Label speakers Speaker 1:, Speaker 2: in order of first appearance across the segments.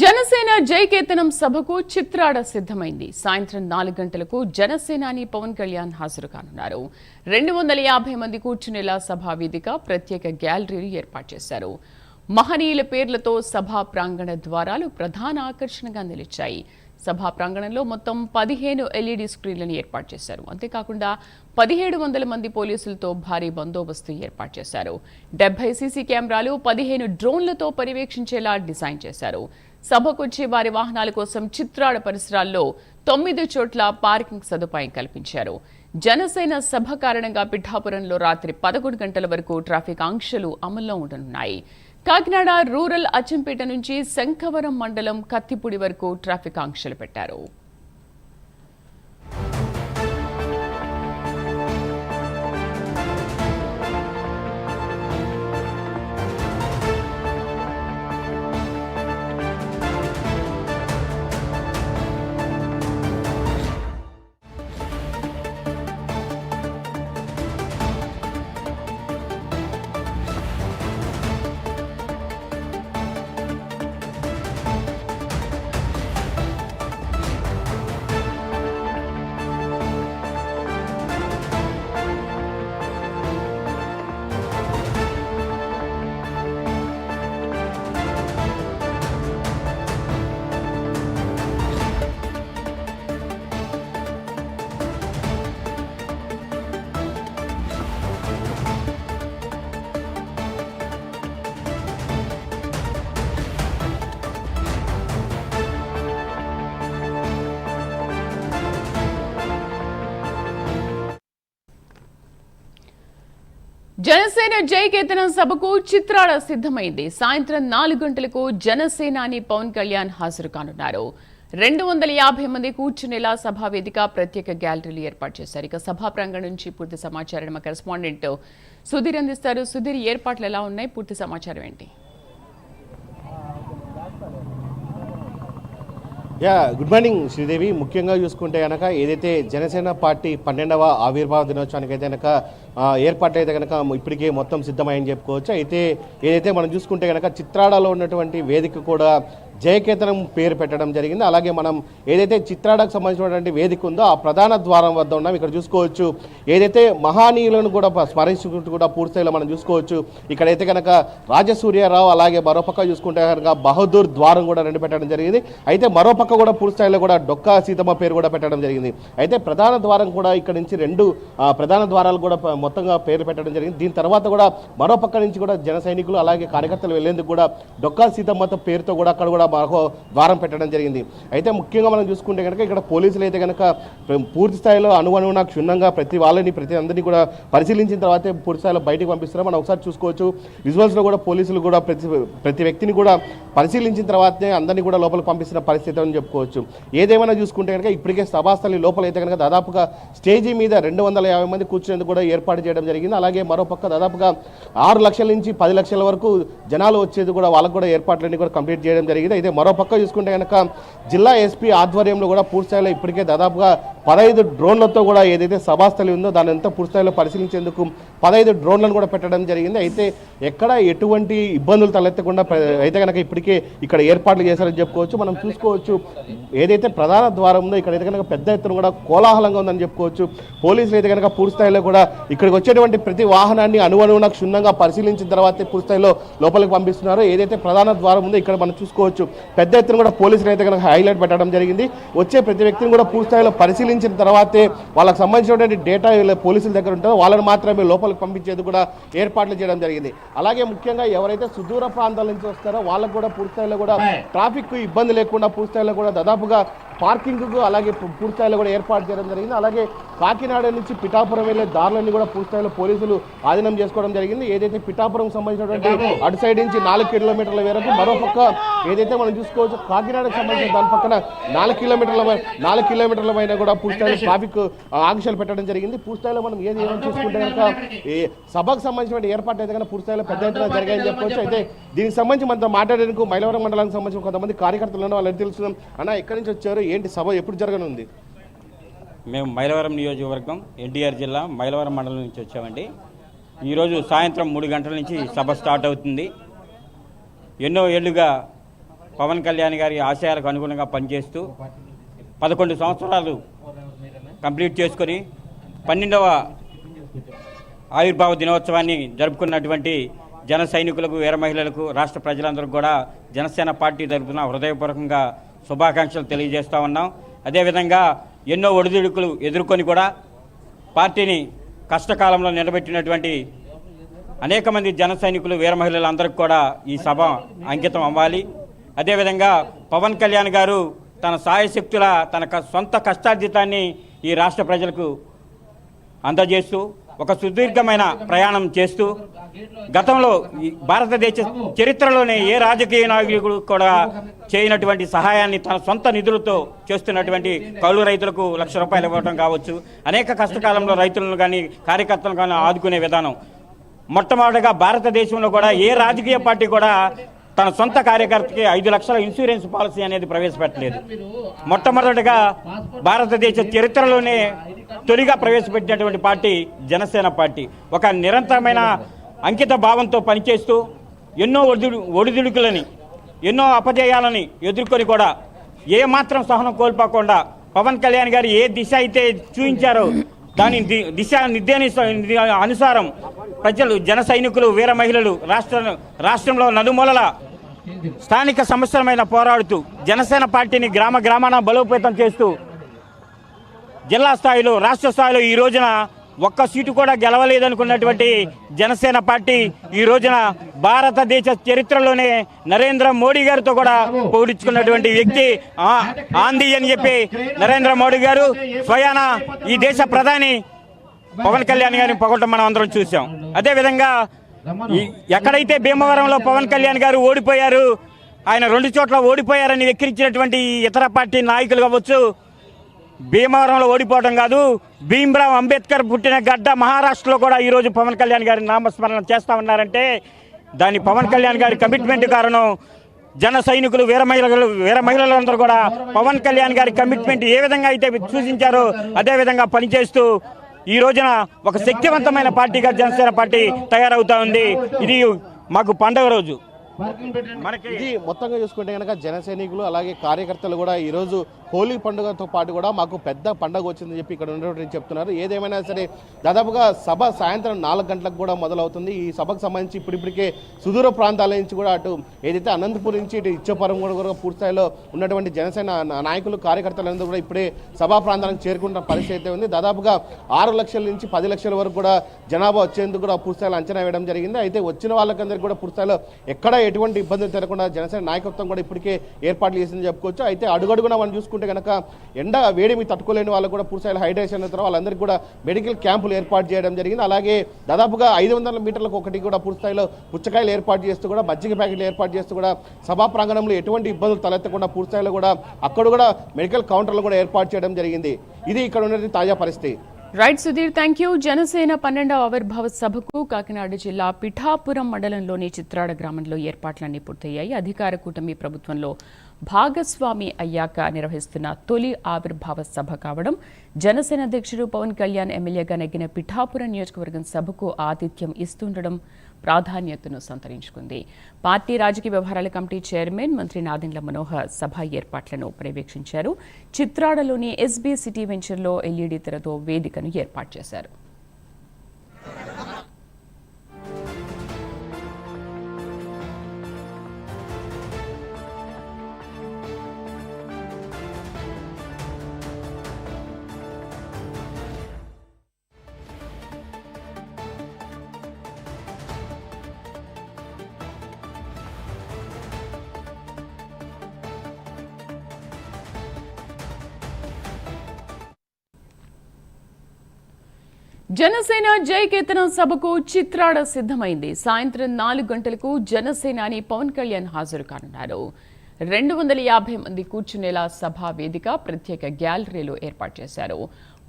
Speaker 1: జనసేన జైకేతనం సభకు చిత్రాడ సిద్ధమైంది. సాయంత్రం నాలుగు గంటలకు జనసేనాని పవన్ కళ్యాణ్ హాజరు కానున్నారు రెండు వందల యాభై మంది కూర్చునేలా సభా వేదిక ప్రత్యేక గ్యాలరీలు ఏర్పాటు చేశారు. మహనీయుల పేర్లతో సభా ప్రాంగణ ద్వారాలు ప్రధాన ఆకర్షణగా నిలిచాయి. సభా ప్రాంగణంలో మొత్తం పదిహేను ఎల్ఈడి స్క్రీన్లను ఏర్పాటు చేశారు. అంతేకాకుండా పదిహేడు వందల మంది పోలీసులతో భారీ బందోబస్తు ఏర్పాటు చేశారు. డెబ్బై సీసీ కెమెరాలు పదిహేను డ్రోన్లతో పర్యవేక్షించేలా డిజైన్ చేశారు. సభకొచ్చే వారి వాహనాల కోసం చిత్రాడ పరిసరాల్లో తొమ్మిది చోట్ల పార్కింగ్ సదుపాయం కల్పించారు. జనసేన సభ కారణంగా పిఠాపురంలో రాత్రి పదకొండు గంటల వరకు ట్రాఫిక్ ఆంక్షలు అమల్లో ఉండనున్నాయి. కాకినాడ రూరల్ అచ్చంపేట నుంచి శంఖవరం మండలం కత్తిపూడి వరకు ట్రాఫిక్ ఆంక్షలు పెట్టారు. జనసేన జైకేతనం సభకు చిత్రాల సిద్ధమైంది. సాయంత్రం నాలుగు గంటలకు జనసేనాని పవన్ కళ్యాణ్ హాజరు కానున్నారు. రెండు వందల యాభై మంది కూర్చునేలా సభా వేదిక ప్రత్యేక గ్యాలరీలు ఏర్పాటు చేశారు. ఇక సభా ప్రాంగణం నుంచి పూర్తి సమాచారం మా కరెస్పాండెంట్ సుధీర్ అందిస్తారు. సుధీర్ ఏర్పాట్లు ఎలా ఉన్నాయి? పూర్తి సమాచారం ఏంటి?
Speaker 2: Yeah good morning Sridevi. ముఖ్యంగా చూసుకుంటే కనుక ఏదైతే జనసేన పార్టీ పన్నెండవ ఆవిర్భావ దినోత్సవానికి అయితే కనుక ఏర్పాట్లు అయితే కనుక ఇప్పటికే మొత్తం సిద్ధమని చెప్పుకోవచ్చు? అయితే ఏదైతే మనం చూసుకుంటే కనుక చిత్రాడలో ఉన్నటువంటి వేదిక కూడా జయకేతనం పేరు పెట్టడం జరిగింది. అలాగే మనం ఏదైతే చిత్రాడకు సంబంధించినటువంటి వేదిక ఉందో ఆ ప్రధాన ద్వారం వద్ద ఉన్నాం. ఇక్కడ చూసుకోవచ్చు. ఏదైతే మహానీయులను కూడా స్మరించుకుంటూ కూడా పూర్తిస్థాయిలో మనం చూసుకోవచ్చు. ఇక్కడైతే కనుక రాజసూర్యారావు అలాగే మరోపక్క చూసుకుంటే కనుక బహదూర్ ద్వారం కూడా రెండు పెట్టడం జరిగింది. అయితే మరోపక్క కూడా పూర్తిస్థాయిలో కూడా డొక్కా సీతమ్మ పేరు కూడా పెట్టడం జరిగింది. అయితే ప్రధాన ద్వారం కూడా ఇక్కడ నుంచి రెండు ప్రధాన ద్వారాలు కూడా మొత్తంగా పేరు పెట్టడం జరిగింది. దీని తర్వాత కూడా మరో పక్క నుంచి కూడా జన సైనికులు అలాగే కార్యకర్తలు వెళ్ళేందుకు కూడా డొక్కా సీతమ్మతో పేరుతో కూడా అక్కడ కూడా మరొక ద్వారం పెట్టడం జరిగింది. అయితే ముఖ్యంగా మనం చూసుకుంటే కనుక ఇక్కడ పోలీసులు అయితే కనుక పూర్తి స్థాయిలో అనుగుణంగా క్షుణ్ణంగా ప్రతి వాళ్ళని ప్రతి అందరినీ కూడా పరిశీలించిన తర్వాతే పూర్తి స్థాయిలో బయటకు పంపిస్తారు మనం ఒకసారి చూసుకోవచ్చు. విజువల్స్లో కూడా పోలీసులు కూడా ప్రతి ప్రతి వ్యక్తిని కూడా పరిశీలించిన తర్వాతనే అందరినీ కూడా లోపలికి పంపిస్తున్న పరిస్థితి అని చెప్పుకోవచ్చు. ఏదేమైనా చూసుకుంటే కనుక ఇప్పటికే సభాస్థలి లోపల అయితే కనుక దాదాపుగా స్టేజీ మీద రెండు వందల యాభై మంది కూర్చునేందుకు కూడా ఏర్పాటు చేయడం జరిగింది. అలాగే మరోపక్క దాదాపుగా ఆరు లక్షల నుంచి పది లక్షల వరకు జనాలు వచ్చేది కూడా వాళ్ళకు కూడా ఏర్పాట్లన్నీ కూడా కంప్లీట్ చేయడం జరిగింది. అయితే మరోపక్క చూసుకుంటే కనుక జిల్లా ఎస్పీ ఆధ్వర్యంలో కూడా పూర్తిస్థాయిలో ఇప్పటికే దాదాపుగా పదహైదు డ్రోన్లతో కూడా ఏదైతే సభాస్థలి ఉందో దాని అంతా పూర్తిస్థాయిలో పరిశీలించేందుకు పదహైదు డ్రోన్లను కూడా పెట్టడం జరిగింది. అయితే ఎక్కడ ఎటువంటి ఇబ్బందులు తలెత్తకుండా అయితే కనుక ఇప్పటికే ఇక్కడ ఏర్పాట్లు చేశారని చెప్పుకోవచ్చు. మనం చూసుకోవచ్చు ఏదైతే ప్రధాన ద్వారం ఉందో ఇక్కడ అయితే కనుక పెద్ద ఎత్తున కూడా కోలాహలంగా ఉందని చెప్పుకోవచ్చు. పోలీసులు అయితే కనుక పూర్తి స్థాయిలో కూడా ఇక్కడికి వచ్చేటువంటి ప్రతి వాహనాన్ని అనువనువున క్షుణ్ణంగా పరిశీలించిన తర్వాతే పూర్తిస్థాయిలో లోపలికి పంపిస్తున్నారు. ఏదైతే ప్రధాన ద్వారం ఉందో ఇక్కడ మనం చూసుకోవచ్చు పెద్ద ఎత్తున కూడా పోలీసులు అయితే కనుక హైలైట్ పెట్టడం జరిగింది. వచ్చే ప్రతి వ్యక్తిని కూడా పూర్తిస్థాయిలో స్థాయిలో పరిశీలించిన తర్వాతే వాళ్ళకి సంబంధించినటువంటి డేటా పోలీసుల దగ్గర ఉంటుందో వాళ్ళని మాత్రమే లోపలికి పంపించేది కూడా ఏర్పాట్లు చేయడం జరిగింది. అలాగే ముఖ్యంగా ఎవరైతే సుదూర ప్రాంతాల నుంచి వస్తారో వాళ్ళకు కూడా పూర్తి స్థాయిలో కూడా ట్రాఫిక్ ఇబ్బంది లేకుండా పూర్తి స్థాయిలో కూడా దాదాపుగా పార్కింగ్కు అలాగే పు- పూర్తి స్థాయిలో కూడా ఏర్పాటు చేయడం జరిగింది. అలాగే కాకినాడ నుంచి పిఠాపురం వెళ్ళే దారులన్నీ కూడా పూర్తి స్థాయిలో పోలీసులు ఆధీనం చేసుకోవడం జరిగింది. ఏదైతే పిఠాపురం సంబంధించినటువంటి అటు సైడ్ నుంచి నాలుగు కిలోమీటర్ల మేరకు మరోపక్క ఏదైతే మనం చూసుకోవచ్చు కాకినాడకు సంబంధించిన దాని పక్కన నాలుగు కిలోమీటర్ల నాలుగు కిలోమీటర్ల పైన కూడా పూర్తి స్థాయిలో ట్రాఫిక్ ఆంక్షలు పెట్టడం జరిగింది. పూర్తి స్థాయిలో మనం ఏది ఏమని చూసుకుంటే కనుక ఈ సభకు సంబంధించిన ఏర్పాటు అయితే కనుక పూర్తి స్థాయిలో పెద్ద ఎత్తున జరిగాయని చెప్పవచ్చు అయితే దీనికి సంబంధించి మనతో మాట్లాడేందుకు మైలవరం మండలానికి సంబంధించిన కొంతమంది కార్యకర్తలు ఉన్నారు. వాళ్ళని తెలుస్తున్నాం అన్న ఎక్కడి నుంచి వచ్చారు? ఏంటి సభ ఎప్పుడు జరగనుంది?
Speaker 3: మేము మైలవరం నియోజకవర్గం ఎన్టీఆర్ జిల్లా మైలవరం మండలం నుంచి వచ్చామండి. ఈరోజు సాయంత్రం మూడు గంటల నుంచి సభ స్టార్ట్ అవుతుంది. ఎన్నో ఏళ్ళుగా పవన్ కళ్యాణ్ గారి ఆశయాలకు అనుగుణంగా పనిచేస్తూ పదకొండు సంవత్సరాలు కంప్లీట్ చేసుకొని పన్నెండవ ఆవిర్భావ దినోత్సవాన్ని జరుపుకున్నటువంటి జన సైనికులకు వీర మహిళలకు రాష్ట్ర ప్రజలందరికీ కూడా జనసేన పార్టీ తరఫున హృదయపూర్వకంగా శుభాకాంక్షలు తెలియజేస్తూ ఉన్నాం. అదేవిధంగా ఎన్నో ఒడిదుడుకులు ఎదుర్కొని కూడా పార్టీని కష్టకాలంలో నిలబెట్టినటువంటి అనేక మంది జన సైనికులు వీర మహిళలందరికీ కూడా ఈ సభ అంకితం అవ్వాలి. అదేవిధంగా పవన్ కళ్యాణ్ గారు తన సాయశక్తుల తన క- సొంత కష్టార్జితాన్ని ఈ రాష్ట్ర ప్రజలకు అందజేస్తూ ఒక సుదీర్ఘమైన ప్రయాణం చేస్తూ గతంలో భారతదేశ చరిత్రలోనే ఏ రాజకీయ నాయకుడు కూడా చేయనటువంటి సహాయాన్ని తన సొంత నిధులతో చేస్తున్నటువంటి కౌలు రైతులకు లక్ష రూపాయలు ఇవ్వడం కావచ్చు అనేక కష్టకాలంలో రైతులను కానీ కార్యకర్తలను కానీ ఆదుకునే విధానం. మొట్టమొదటిగా భారతదేశంలో కూడా ఏ రాజకీయ పార్టీ కూడా తన సొంత కార్యకర్తకి ఐదు లక్షల ఇన్సూరెన్స్ పాలసీ అనేది ప్రవేశపెట్టలేదు. మొట్టమొదటిగా భారతదేశ చరిత్రలోనే తొలిగా ప్రవేశపెట్టినటువంటి పార్టీ జనసేన పార్టీ. ఒక నిరంతరమైన అంకిత భావంతో పనిచేస్తూ ఎన్నో ఒడిదుడు ఒడిదుడుకులని ఎన్నో అపజయాలని ఎదుర్కొని కూడా ఏ మాత్రం సహనం కోల్పోకుండా పవన్ కళ్యాణ్ గారు ఏ దిశ అయితే చూపించారో దాని ది- దిశ నిర్దేశ అనుసారం ప్రజలు జన సైనికులు వీర మహిళలు రాష్ట్ర రాష్ట్రంలో నలుమూలల స్థానిక సమస్యలమైన పోరాడుతూ జనసేన పార్టీని గ్రామ గ్రామాన బలోపేతం చేస్తూ జిల్లా స్థాయిలో రాష్ట్ర స్థాయిలో ఈ రోజున ఒక్క సీటు కూడా గెలవలేదనుకున్నటువంటి జనసేన పార్టీ ఈ రోజున భారతదేశ చరిత్రలోనే నరేంద్ర మోడీ గారితో కూడా పోడించుకున్నటువంటి వ్యక్తి ఆ- అని చెప్పి నరేంద్ర మోడీ గారు స్వయాన ఈ దేశ ప్రధాని పవన్ కళ్యాణ్ గారిని పొగటం మనం అందరం చూసాం అదేవిధంగా ఎక్కడైతే భీమవరంలో పవన్ కళ్యాణ్ గారు ఓడిపోయారు ఆయన రెండు చోట్ల ఓడిపోయారని వెక్కిరించినటువంటి ఇతర పార్టీ నాయకులు కావచ్చు భీమవరంలో ఓడిపోవడం కాదు భీమ్రావ్ అంబేద్కర్ పుట్టిన గడ్డ మహారాష్ట్రలో కూడా ఈరోజు పవన్ కళ్యాణ్ గారి నామస్మరణ చేస్తా ఉన్నారంటే దాని పవన్ కళ్యాణ్ గారి కమిట్మెంట్ కారణం జన సైనికులు వీర మహిళలు వీర మహిళలందరూ కూడా పవన్ కళ్యాణ్ గారి కమిట్మెంట్ ఏ విధంగా అయితే సూచించారో అదేవిధంగా పనిచేస్తూ ఈ రోజున ఒక శక్తివంతమైన పార్టీగా జనసేన పార్టీ తయారవుతా ఉంది. ఇది మాకు పండగ రోజు.
Speaker 2: ఇది మొత్తంగా చూసుకుంటే కనుక జన సైనికులు అలాగే కార్యకర్తలు కూడా ఈరోజు హోలీ పండుగతో పాటు కూడా మాకు పెద్ద పండుగ వచ్చిందని చెప్పి ఇక్కడ ఉన్నటువంటి చెప్తున్నారు. ఏదేమైనా సరే దాదాపుగా సభ సాయంత్రం నాలుగు గంటలకు కూడా మొదలవుతుంది. ఈ సభకు సంబంధించి ఇప్పుడిప్పటికే సుదూర ప్రాంతాల నుంచి కూడా అటు ఏదైతే అనంతపురం నుంచి ఇటు ఇచ్చపురం కూడా కూడా పూర్తి స్థాయిలో ఉన్నటువంటి జనసేన నాయకులు కార్యకర్తలందరూ కూడా ఇప్పుడే సభా ప్రాంతానికి చేరుకుంటున్న పరిస్థితి అయితే ఉంది. దాదాపుగా ఆరు లక్షల నుంచి పది లక్షల వరకు కూడా జనాభా వచ్చేందుకు కూడా పూర్తి స్థాయిలో అంచనా వేయడం జరిగింది. అయితే వచ్చిన వాళ్ళకందరికీ కూడా పూర్తి స్థాయిలో ఎక్కడ ఎటువంటి ఇబ్బందులు తినకుండా జనసేన నాయకత్వం కూడా ఇప్పటికే ఏర్పాట్లు చేసిందని చెప్పుకోవచ్చు. అయితే అడుగడుగున మనం చూసుకుంటే కనుక ఎండ వేడిమి తట్టుకోలేని వాళ్ళకు కూడా పూర్తి హైడ్రేషన్ తర్వాత వాళ్ళందరికీ కూడా మెడికల్ క్యాంపులు ఏర్పాటు చేయడం జరిగింది. అలాగే దాదాపుగా ఐదు వందల మీటర్లకు ఒకటి కూడా పూర్తిస్థాయిలో పుచ్చకాయలు ఏర్పాటు చేస్తూ కూడా మజ్జిగ ప్యాకెట్లు ఏర్పాటు చేస్తూ కూడా సభా ప్రాంగణంలో ఎటువంటి ఇబ్బందులు తలెత్తకుండా పూర్తిస్థాయిలో కూడా అక్కడ కూడా మెడికల్ కౌంటర్లు కూడా ఏర్పాటు చేయడం జరిగింది. ఇది ఇక్కడ ఉన్నటువంటి తాజా పరిస్థితి.
Speaker 1: Right Sudheer thank you Janasena పన్నెండవ ఆవిర్భావ సభకు కాకినాడ జిల్లా పిఠాపురం మండలంలోని చిత్రాడ గ్రామంలో ఏర్పాట్లన్నీ పూర్తయ్యాయి. అధికార కూటమి ప్రభుత్వంలో భాగస్వామి అయ్యాక నిర్వహిస్తున్న తొలి ఆవిర్భావ సభ కావడం జనసేన అధ్యక్షుడు పవన్ కళ్యాణ్ ఎమ్మెల్యేగా నెగ్గిన పిఠాపురం నియోజకవర్గం సభకు ఆతిథ్యం ఇస్తుండడం ప్రాధాన్యతను సంతరించుకుంది. పార్టీ రాజకీయ వ్యవహారాల కమిటీ చైర్మన్ మంత్రి నాదెండ్ల మనోహర్ సభ ఏర్పాట్లను పర్యవేక్షించారు. చిత్రాడలోని ఎస్బీ సిటీ వెంచర్లో ఎల్ఈడీ తెరతో వేదికను ఏర్పాటు చేశారు. జనసేన జయకేతనం సభకు చిత్రాడ సిద్ధమైంది. సాయంత్రం నాలుగు గంటలకు జనసేనాని పవన్ కళ్యాణ్ హాజరు కానున్నారు. రెండు వందల యాభై మంది కూర్చునేలా సభా వేదిక ప్రత్యేక గ్యాలరీలు ఏర్పాటు చేశారు.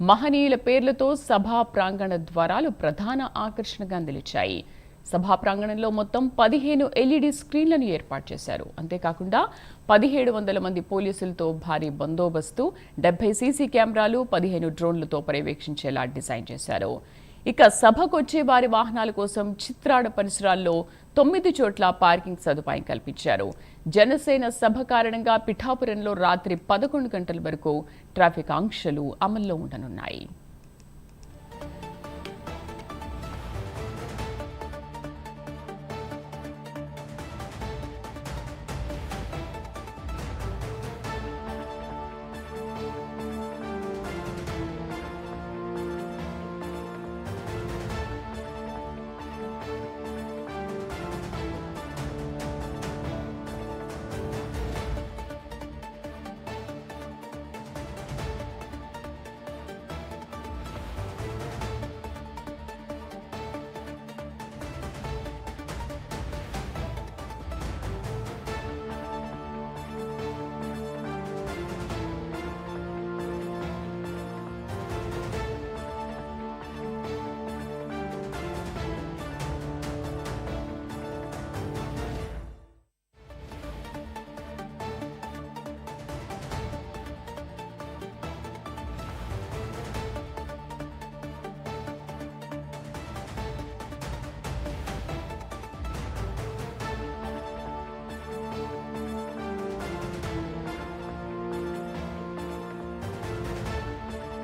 Speaker 1: మహనీయుల పేర్లతో సభా ప్రాంగణ ద్వారాలు ప్రధాన ఆకర్షణగా నిలిచాయి. సభా ప్రాంగణంలో మొత్తం పదిహేను ఎల్ఈడి స్క్రీన్లను ఏర్పాటు చేశారు. అంతేకాకుండా పదిహేడు వందల మంది పోలీసులతో భారీ బందోబస్తు డెబ్బై సీసీ కెమెరాలు పదిహేను డ్రోన్లతో పర్యవేక్షించేలా డిజైన్ చేశారు. ఇక సభకు వచ్చే వారి వాహనాల కోసం చిత్రాడ పరిసరాల్లో తొమ్మిది చోట్ల పార్కింగ్ సదుపాయం కల్పించారు. జనసేన సభ కారణంగా పిఠాపురంలో రాత్రి పదకొండు గంటల వరకు ట్రాఫిక్ ఆంక్షలు అమల్లో ఉండనున్నాయి.